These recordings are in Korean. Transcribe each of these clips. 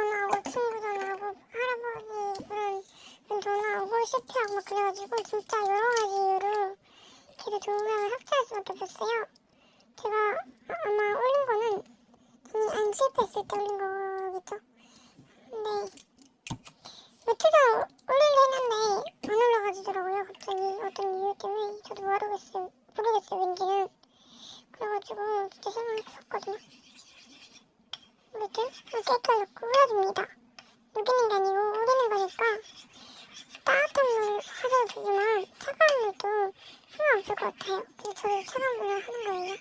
전화하고 친구 전화하고 할아버지는 그 전화하고 실패하고 막 그래가지고 진짜 여러 가지 이유로 걔도 동생을 학대할 수밖에 없었어요. 제가 아마 올린 거는 안 실패했을 때 올린 거겠죠. 근데 며칠 전 올리려 했는데 안 올라가지더라고요. 갑자기 어떤 이유 때문에 저도 모르겠어요. 모르겠어요. 왠지는 그래가지고 진짜 실망했었거든요. 아무튼 깨끗 넣고 울어줍니다. 녹이는 게 아니고 우리는 거니까 따뜻한 물 하셔도 되지만 차가운 물도 상관없을 것 같아요. 그래서 저도 차가운 물을 하는 거예요.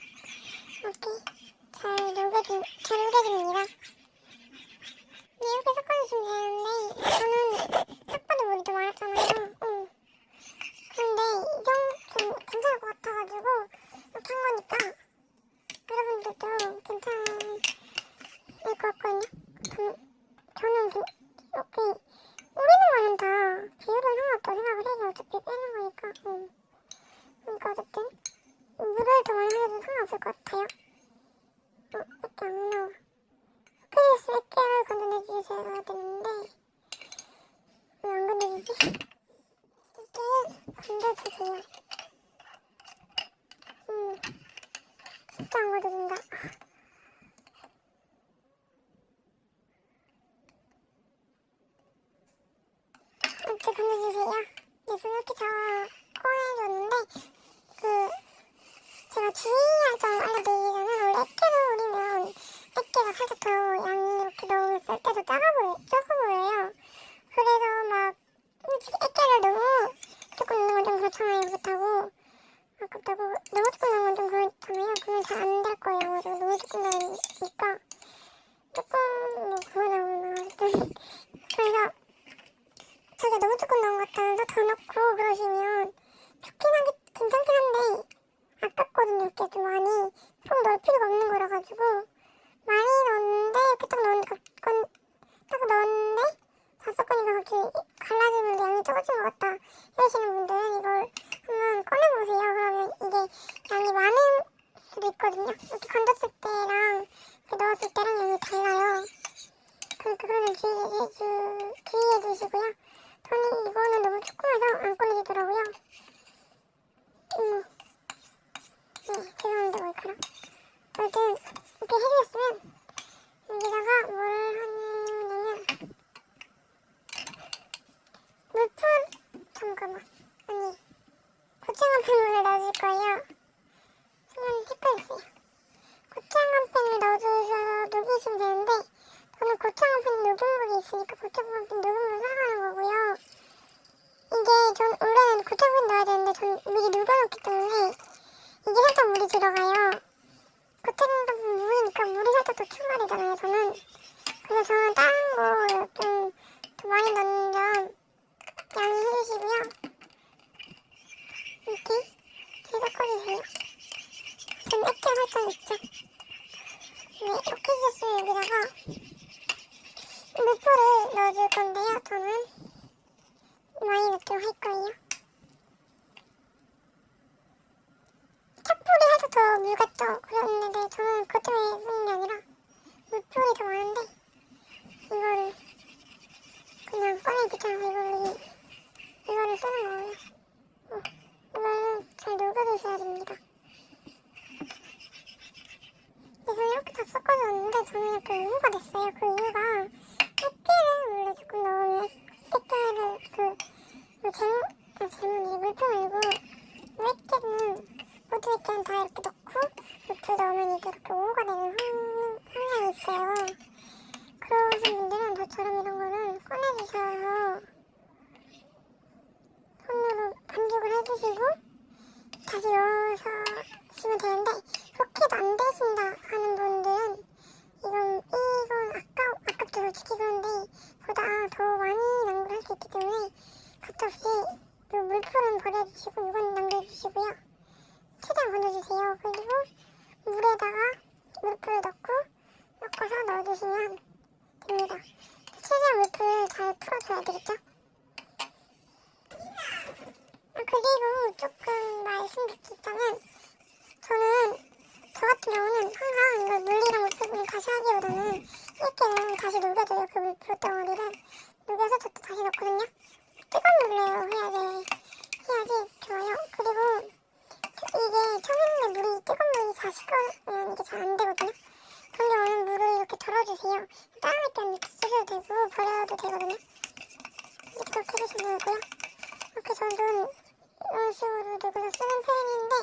이렇게 잘 녹여주, 잘 녹여줍니다. 네, 이렇게 섞어주시면 되는데 저는 딱 봐도 물이 좀 많았잖아요. 응. 근데 이 정도 좀 괜찮을 것 같아가지고 이렇게 한 거니까 여러분들도 괜찮을 것 같거든요. 저는, 그- 이렇게 우리는 거는 다 비율은 상관없다고 생각을 해요. 어차피 빼는 거니까. 응. 그러니까 어쨌든 물을 더 많이 하셔도 상관없을 것 같아요. 어, 이렇게 안 나와. 스크리스 100개를 건져내주셔야 되는데 왜 안 건져주지? 이렇게 건져주세요. 음, 진짜 안 건져준다. 이렇게 건져주세요. 이렇게 다 꺼내줬는데 그 제가 주의할 점 알려드리자면 원래 액계로 우리면 액계가 살짝 더 양이 이렇게 넣었을 때도 작아 보여, 작아 보여요. 그래서 막 액계를 너무 조금 넣는 건 좀 그렇잖아요. 그렇다고 아깝다고 너무 조금 넣는 건 좀 그렇잖아요. 그러면 잘 안 될 거예요. 너무 조금 넣으니까 조금 뭐 그거 나오나 그래서 자기가 너무 조금 넣은 것 같다면서 더 넣고 그러시면 좋긴 하겠 괜찮긴 한데 아깝거든요. 이렇게 좀 많이 꼭 넣을 필요가 없는 거라 가지고 많이 넣었는데 이렇게 딱 넣었는데 건, 딱 넣었는데 다섯 건이가 갑자기 갈라지면서 양이 적어진 것 같다 이러시는 분들은 이걸 한번 꺼내보세요. 그러면 이게 양이 많은 수도 있거든요. 이렇게 건졌을 때랑 이렇게 넣었을 때랑 양이 달라요. 그러니까 그러면 주의해, 주, 주의해 주시고요. 저는 이거는 너무 조그매서 안 꺼내지더라고요. 음. 네, 죄송합니다, 머리카락. 아무튼, 이렇게 해주셨으면, 여기다가 뭐를 하냐면, 물풀, 잠깐만. 아니, 고창한 팬을 넣어줄 거예요. 그냥 헷갈렸어요. 고창한 팬을 넣어주셔서 녹이시면 되는데, 저는 고창한 팬 녹은 물이 있으니까 고창한 팬 녹은 물 사용하는 거고요. 이게 전 원래는 고창한 팬 넣어야 되는데, 전 미리 녹여놓기 때문에, 이게 살짝 물이 들어가요. 팬 물이니까 물이 살짝 더 출발이잖아요, 저는. 그래서 저는 다른 거좀 더 많이 넣는 점 양해해주시고요. 이렇게 잘 섞어주세요. 전 액계 살짝 있죠? 네, 이렇게 해줬으면 여기다가 물풀을 넣어줄 건데요, 저는. 많이 넣기로 할 거예요. 찻불이 살짝 더 물 같죠? 그랬는데 저는 그것 때문에 쓰는 게 아니라 물풀이 더 많은데 이거를 그냥 꺼내 귀찮아서 이거를 이거를 쓰는 거예요. 어, 이거를 잘 녹여주셔야 됩니다. 그래서 이렇게 다 섞어줬는데 저는 약간 이유가 됐어요. 그 이유가 액기를 원래 조금 넣으면 액기를 그, 그 제목, 아 제목이 물품 말고 액기는 모두 액기는 다 이렇게 넣고 물풀 넣으면 이게 이렇게 오호가 되는 성, 성향이 있어요. 그러신 분들은 저처럼 이런 거를 꺼내주셔서 손으로 반죽을 해주시고 다시 넣으시면 되는데 그렇게도 안 되신다 하는 분들은 이건 이건 아까 아깝죠 솔직히 그런데 보다 더 많이 낭비할 수 있기 때문에 가차없이 요 물풀은 버려주시고 이건 남겨주시고요 최대한 건져주세요 그리고 물에다가 물풀을 넣고 섞어서 넣어주시면 됩니다 최대한 물풀을 잘 풀어줘야 되겠죠 아, 그리고 조금 말씀드리자면 저는 저 같은 경우는 항상 이걸 물리랑 물풀을 다시 하기보다는 이렇게는 다시 녹여줘요 그 물풀 덩어리를 녹여서 저또 다시 넣거든요 뜨거운 물로 해야 돼. 해야지 좋아요. 그리고 이게 청양고추 물이 뜨거운 물이 다 식으면 이게 잘 안 되거든요. 그런 경우는 물을 이렇게 덜어주세요. 때는 이렇게 쓰셔도 되고 버려도 되거든요. 이렇게 해주시면 되고요. 이렇게 저는 이런 식으로 누구나 쓰는 편인데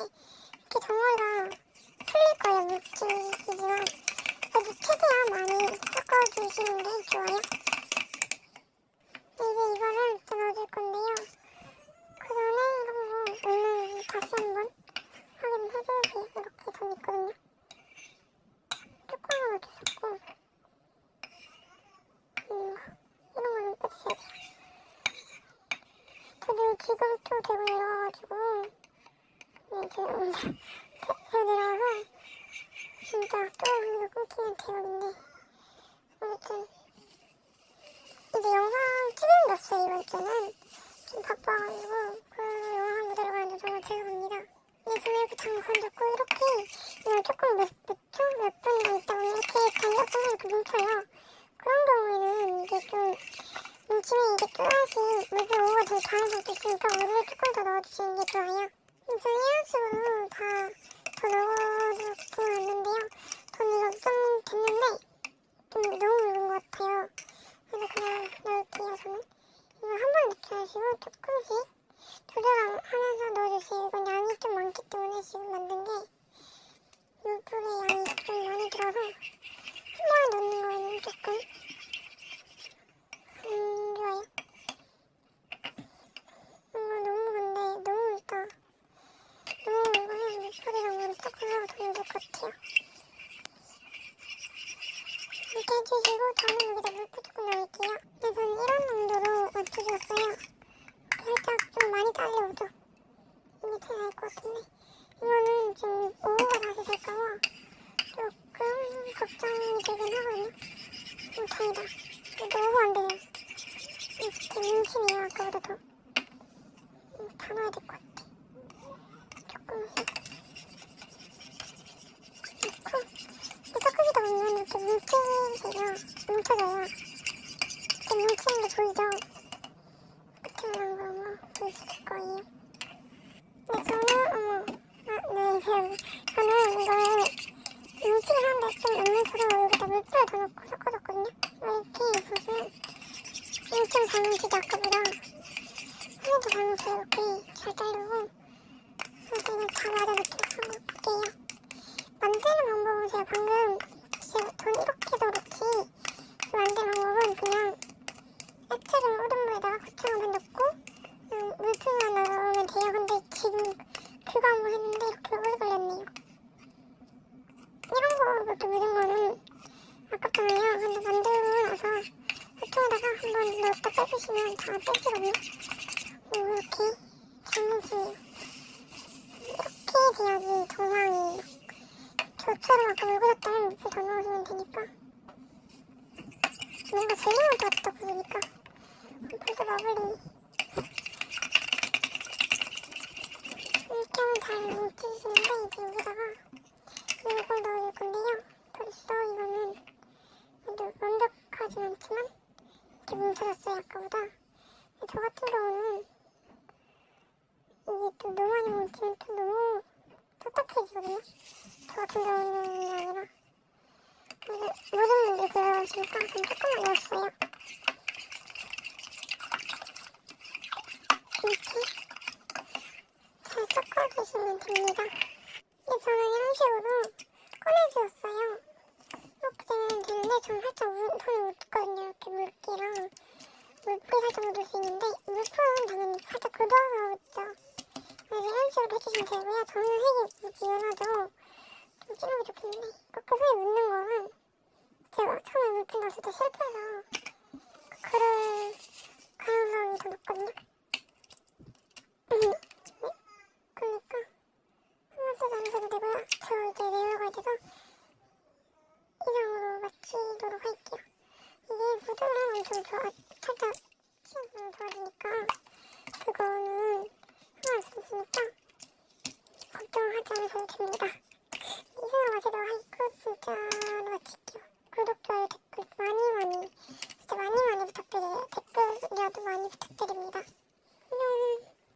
이렇게 덩어리가 풀릴 거예요. 물질이지만 그래도 최대한 많이 섞어주시는 게 좋아요. 이제 이거를 또 넣어줄 건데요. 그 전에 한번 오늘 다시 한번 확인해주세요. 이렇게 전 있거든요. 뚜껑을 이렇게 섞고 음, 이런 거는 빼주셔야 돼요. 저도 지금 또 되고 내려와가지고 네, 지금 오늘 내려와서 진짜 또 이거 끊기는 대박인데 아무튼 이제 영상 찍는 게 없어요 이번 주는 좀 바빠가지고 그 영상 무대로 가는데 정말 죄송합니다 근데 저는 잠깐 건졌고 이렇게 이걸 조금 몇, 몇 초? 몇 분간 있다 보면 이렇게 간격성이 이렇게 뭉쳐요 그런 경우에는 이게 좀 뭉치면 이게 또다시 물이 오가 될 가능성도 있으니까 물을 조금 더 넣어주시는 게 좋아요. 저는 이런 식으로 다더 넣어놓고 왔는데요. 저는 이거 좀 됐는데 좀 너무 묽은 것 같아요. 그래서 그냥 넣을게요 저는. 이거 한 번 넣지 마시고 조금씩 조절하면서 넣어주세요. 이건 양이 좀 많기 때문에 지금 만든 게 물풀의 양이 좀 많이 들어서 한 번에 넣는 거는 조금 안 좋아요 이거 너무 근데 너무 맑다 너무 맑아서 물풀이랑 물이 딱 올라가 더 묽을 것 같아요 이렇게 해주시고 저는 여기다 물풀 조금 넣을게요 근데 저는 이런 농도로 맞춰줬어요 살짝 좀 많이 딸려오죠 이게 제일 나을 것 같은데 이거는 지금 오후가 다시 될까봐 조금 걱정이 되긴 하거든요 음, 다행이다 이거 오후 안 되네요 이렇게 뭉치네요 아까보다 더 음, 다 넣어야 될 것 같아 조금씩 넣고 섞으시다 보면 이렇게 뭉치세요 뭉쳐져요 이렇게 뭉치는 게 보이죠 끝이랑 그런 거 보이실 거예요? 근데 저는 어머 아, 네 저는 이거를 뭉치를 하는데 좀 양면처럼 여기다 물풀을 더 넣고 섞어줬거든요. 이렇게 보시면 엄청 잘 뭉치죠 아까보다 하나도 잘 뭉쳐요 이렇게 잘 자르고 그래서 이걸 다 맞아놓도록 해볼게요 만드는 방법은 제가 방금 제가 전 이렇게 저렇게 만드는 방법은 그냥 액체를 얼음 물에다가 고추장을 만 넣고 음, 물풀만 넣으면 돼요 근데 지금 그거 한번 했는데 이렇게 오래 걸렸네요 이런 거 그렇게 묻은 거는 아깝잖아요 근데 만들고 나서 보통에다가 한번 넣었다 빼주시면 다 그리고 이렇게 장문수예요 이렇게 돼야지 정상이에요 저처럼 아까 줬다면 물풀 더 넣어주면 되니까. 뭔가 젤리만 떴다 보니까. 물도 러블리. 이렇게 하면 잘 뭉치시는데 이제 여기다가 이걸 넣어줄 건데요. 벌써 이거는 완벽하진 않지만 이렇게 뭉쳐졌어요 아까보다 저 같은 경우는 이게 또 너무 많이 뭉치면 또 너무 딱딱해지거든요 저 같은 경우는 아니라 그래서 모든 분들이 그러시니까 좀 조금만 넣었어요 이렇게 잘 섞어주시면 됩니다. 이제 저는 이런 식으로 꺼내주었어요. 이렇게 되면 되는데 저는 살짝 물, 손이 묻거든요. 이렇게 물기랑 물풀이 살짝 묻을 수 있는데 물풀은 당연히 살짝 굳어서 묻죠. 그래서 이런 식으로 해주시면 되고요. 저는 색이 묻지 연하죠. 좀 진하게 좋겠는데 이렇게 손이 묻는 거는 제가 처음에 물풀 넣었을 때 실패해서 그럴 가능성이 더 높거든요. 네? 그러니까 한번도 안 해도 되고요. 저 이제 내려갈 때도 이상으로 맞추도록 할게요. 이게 묻으면 엄청 좋아,